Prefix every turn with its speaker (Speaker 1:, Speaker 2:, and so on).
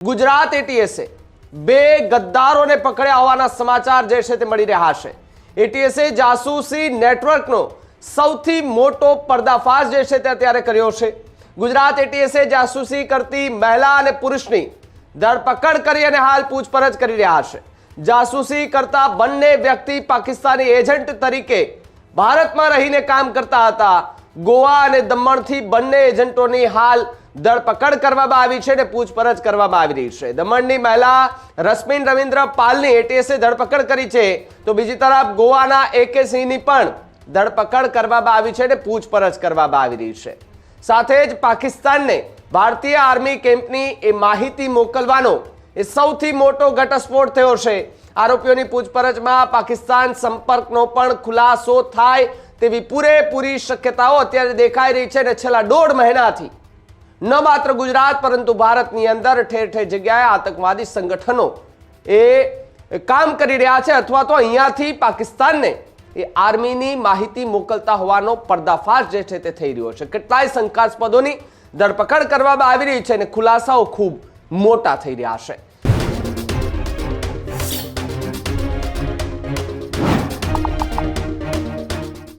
Speaker 1: ગુજરાત એટીએસે બે ગદ્દારોને પકડ્યા હોવાના સમાચાર જે છે તે મળી રહ્યા છે. એટીએસે જાસૂસી નેટવર્કનો સૌથી મોટો પર્દાફાશ જે છે તે અત્યારે કર્યો છે. ગુજરાત એટીએસે જાસૂસી કરતી મહિલા અને પુરુષની ધરપકડ કરી અને હાલ પૂછપરછ કરી રહ્યા છે. જાસૂસી કરતા બંને વ્યક્તિ પાકિસ્તાની એજન્ટ તરીકે ભારતમાં રહીને કામ કરતા હતા. ગોવા અને દમણથી બંને એજન્ટોની હાલ ધરપકડ કરવામાં આવી છે અને પૂછપરછ કરવામાં આવી રહી છે. દમણની મહિલા રશ્મિન રવિન્દ્ર પાલની એટીએસે ધરપકડ કરી છે. તો બીજી તરફ ગોવાના એકે સિંહની પણ ધરપકડ કરવામાં આવી છે અને પૂછપરછ કરવામાં આવી રહી છે. સાથે જ પાકિસ્તાનને ભારતીય આર્મી કેમ્પની એ માહિતી મોકલવાનો એ સૌથી મોટો ઘટસ્ફોટ થયો છે. આરોપીઓની પૂછપરછમાં પાકિસ્તાન સંપર્કનો પણ ખુલાસો થાય તેવી પૂરેપૂરી શક્યતાઓ અત્યારે દેખાઈ રહી છે અને છેલ્લા દોઢ મહિનાથી ન માત્ર ગુજરાત, પરંતુ ભારતની અંદર ઠેર ઠેર જગ્યાએ આતંકવાદી સંગઠનો એ કામ કરી રહ્યા છે, અથવા તો અહીંયાથી પાકિસ્તાનને એ આર્મીની માહિતી મોકલતા હોવાનો પર્દાફાશ જે છે તે થઈ રહ્યો છે. કેટલાય શંકાસ્પદોની ધરપકડ કરવામાં આવી રહી છે અને ખુલાસાઓ ખૂબ મોટા થઈ રહ્યા છે.